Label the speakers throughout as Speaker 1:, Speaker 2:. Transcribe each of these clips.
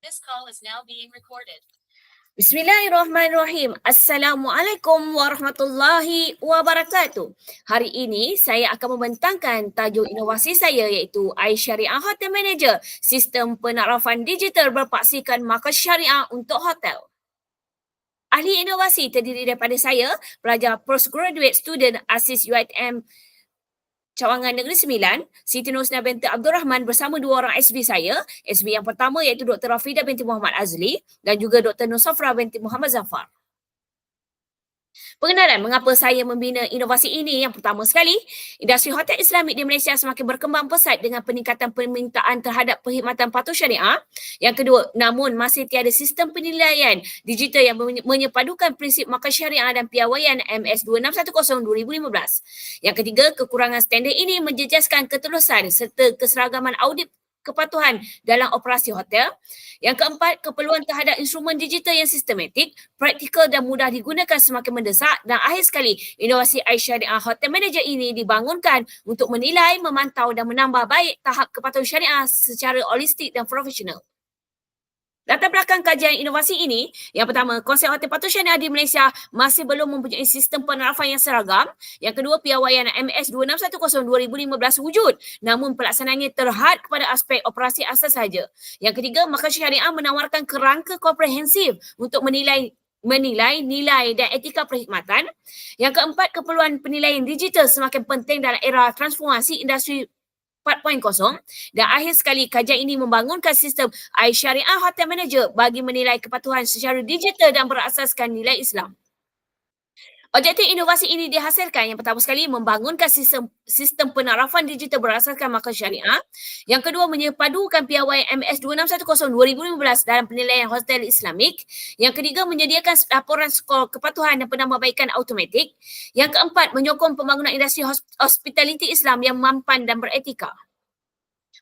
Speaker 1: This call is now being recorded.
Speaker 2: Bismillahirrahmanirrahim. Assalamualaikum warahmatullahi wabarakatuh. Hari ini saya akan membentangkan tajuk inovasi saya iaitu iSyariah Hotel Manager, sistem penakrafan digital berpaksikan markas syariah untuk hotel. Ahli inovasi terdiri daripada saya, pelajar postgraduate student ASIS UiTM Cawangan Negeri Sembilan, Siti Nusna binti Abdul Rahman bersama dua orang SB saya. SB yang pertama iaitu Dr. Rafida binti Muhammad Azli dan juga Dr. Nusafra binti Muhammad Zafar. Pengenalan mengapa saya membina inovasi ini yang pertama sekali, industri hotel Islamik di Malaysia semakin berkembang pesat dengan peningkatan permintaan terhadap perkhidmatan patuh syariah. Yang kedua, namun masih tiada sistem penilaian digital yang menyepadukan prinsip markas syariah dan piawaian MS 2610-2015. Yang ketiga, kekurangan standard ini menjejaskan ketulusan serta keseragaman audit kepatuhan dalam operasi hotel. Yang keempat, keperluan terhadap instrumen digital yang sistematik, praktikal dan mudah digunakan semakin mendesak dan akhir sekali, inovasi iSyariah Hotel Manager ini dibangunkan untuk menilai, memantau dan menambah baik tahap kepatuhan syariah secara holistik dan profesional. Latar belakang kajian inovasi ini, yang pertama, konsep hotel patuh syariah di Malaysia masih belum mempunyai sistem penerapan yang seragam. Yang kedua, piawaian MS 2610-2015 wujud namun pelaksanaannya terhad kepada aspek operasi asas saja. Yang ketiga, maka syariah menawarkan kerangka komprehensif untuk menilai menilai nilai dan etika perkhidmatan. Yang keempat, keperluan penilaian digital semakin penting dalam era transformasi industri 4.0 dan akhir sekali kajian ini membangunkan sistem iSyariah Hotel Manager bagi menilai kepatuhan secara digital dan berasaskan nilai Islam. Objektif inovasi ini dihasilkan yang pertama sekali membangunkan sistem sistem penarafan digital berasaskan markas syariah. Yang kedua menyepadukan piawai MS 2610-2015 dalam penilaian hotel Islamik. Yang ketiga menyediakan laporan skor kepatuhan dan penambahbaikan automatik. Yang keempat menyokong pembangunan industri hospitality Islam yang mampan dan beretika.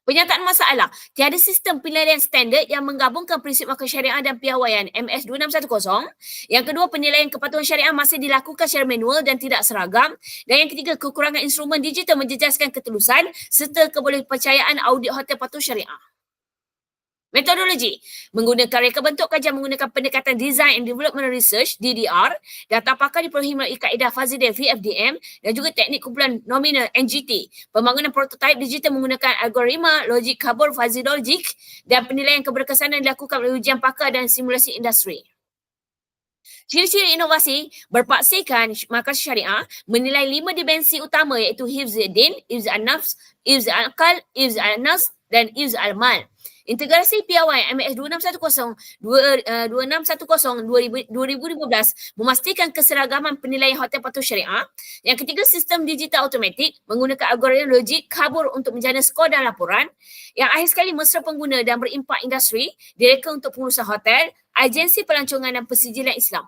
Speaker 2: Penyataan masalah, tiada sistem penilaian standard yang menggabungkan prinsip markas syariah dan piawaian MS 2610. Yang kedua, penilaian kepatuhan syariah masih dilakukan secara manual dan tidak seragam. Dan yang ketiga, kekurangan instrumen digital menjejaskan ketulusan serta kebolehpercayaan audit hotel patuh syariah. Metodologi menggunakan reka bentuk kajian menggunakan pendekatan Design and Development Research DDR, data pakar diperolehi melalui kaedah Fazideh VFDM dan juga teknik kumpulan nominal NGT. Pembangunan prototipe digital menggunakan algoritma logik kabur fuzzy logic dan penilaian keberkesanan dilakukan oleh ujian pakar dan simulasi industri. Ciri-ciri inovasi berpaksikan markas syariah menilai lima dimensi utama iaitu Hifz Din, Hifz Al-Nafs, Hifz Al-Aqal, Hifz Al-Nas dan Hifz Al-Mal. Integrasi piawai MS 2610 2610 2015 memastikan keseragaman penilaian hotel patuh syariah. Yang ketiga, sistem digital automatik menggunakan algoritma logik kabur untuk menjana skor dan laporan. Yang akhir sekali, mesra pengguna dan berimpak industri, direka untuk pengurusan hotel, agensi pelancongan dan persijilan Islam.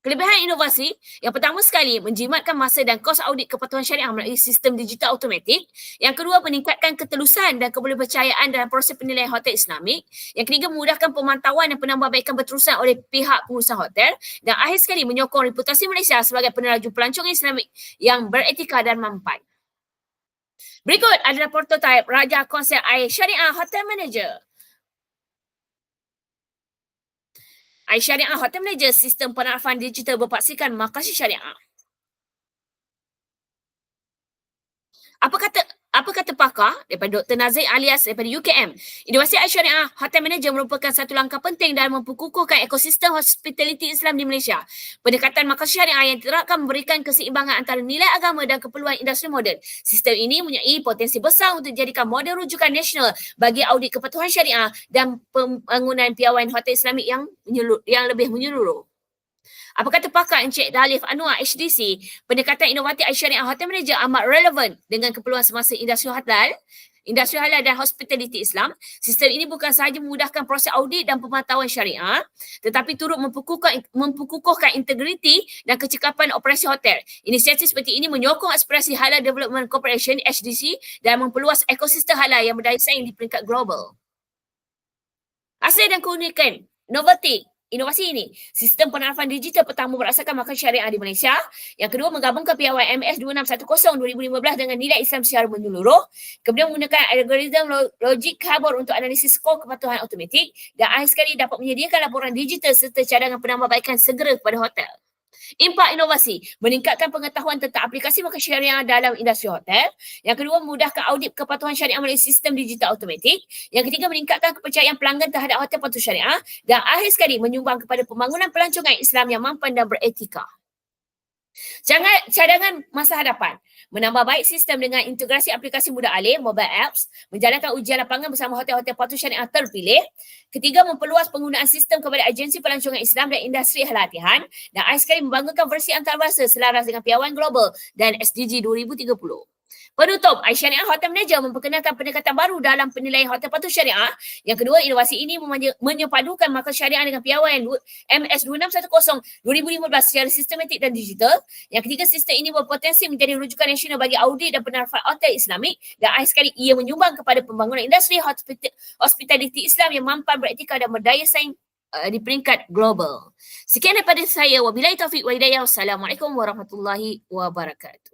Speaker 2: Kelebihan inovasi, yang pertama sekali menjimatkan masa dan kos audit kepatuhan syariah melalui sistem digital automatik. Yang kedua, meningkatkan ketelusan dan kebolehpercayaan dalam proses penilaian hotel Islamik. Yang ketiga, memudahkan pemantauan dan penambahbaikan berterusan oleh pihak pengurusan hotel. Dan akhir sekali, menyokong reputasi Malaysia sebagai peneraju pelancong Islamik yang beretika dan mampan. Berikut adalah prototipe Raja Konsep Air Syariah Hotel Manager. iSyariah Hotel Malaysia sistem penarafan digital berpaksikan makasih syariah. Apa kata apa kata pakar daripada Dr. Nazir alias daripada UKM? Inovasi Syariah Hotel Manager merupakan satu langkah penting dalam memperkukuhkan ekosistem hospitality Islam di Malaysia. Pendekatan markas syariah yang diterapkan memberikan keseimbangan antara nilai agama dan keperluan industri moden. Sistem ini mempunyai potensi besar untuk dijadikan model rujukan nasional bagi audit kepatuhan syariah dan pembangunan piawaian hotel Islamik yang yang lebih menyeluruh. Apa kata pakar Encik Dalif Anwar HDC, pendekatan inovatif Aisyariah Hotel Manager amat relevan dengan keperluan semasa industri halal, industri halal dan hospitality Islam. Sistem ini bukan sahaja memudahkan proses audit dan pemantauan syariah, tetapi turut memperkukuhkan, memperkukuhkan integriti dan kecekapan operasi hotel. Inisiatif seperti ini menyokong aspirasi Halal Development Corporation HDC dan memperluas ekosistem halal yang berdaya saing di peringkat global. Asal dan keunikan, novelty, inovasi ini. Sistem penarafan digital pertama berdasarkan markah syariah di Malaysia. Yang kedua menggabungkan piawai MS 2610 2015 dengan nilai Islam secara menyeluruh. Kemudian menggunakan algoritma lo- logik kabur untuk analisis skor kepatuhan automatik dan akhir sekali dapat menyediakan laporan digital serta cadangan penambahbaikan segera kepada hotel. Impak inovasi, meningkatkan pengetahuan tentang aplikasi markah syariah dalam industri hotel. Yang kedua, memudahkan audit kepatuhan syariah melalui sistem digital automatik. Yang ketiga, meningkatkan kepercayaan pelanggan terhadap hotel patuh syariah. Dan akhir sekali, menyumbang kepada pembangunan pelancongan Islam yang mampan dan beretika. Jangan cadangan masa hadapan. Menambah baik sistem dengan integrasi aplikasi mudah alih, mobile apps, menjalankan ujian lapangan bersama hotel-hotel patuh syariah terpilih. Ketiga, memperluas penggunaan sistem kepada agensi pelancongan Islam dan industri latihan. Dan akhir sekali membangunkan versi antarabangsa selaras dengan piawaian global dan SDG 2030. Penutup, iSyariah Hotel Manager memperkenalkan pendekatan baru dalam penilaian hotel patuh syariah. Yang kedua, inovasi ini menyepadukan markah syariah dengan piawaian du- MS 2610 2015 secara sistematik dan digital. Yang ketiga, sistem ini berpotensi menjadi rujukan nasional bagi audit dan penarafan hotel Islamik. Dan akhir sekali, ia menyumbang kepada pembangunan industri hospita- hospitality Islam yang mampan beretika dan berdaya saing uh, di peringkat global. Sekian daripada saya. Wabillahi taufiq wa hidayah. Wassalamualaikum warahmatullahi wabarakatuh.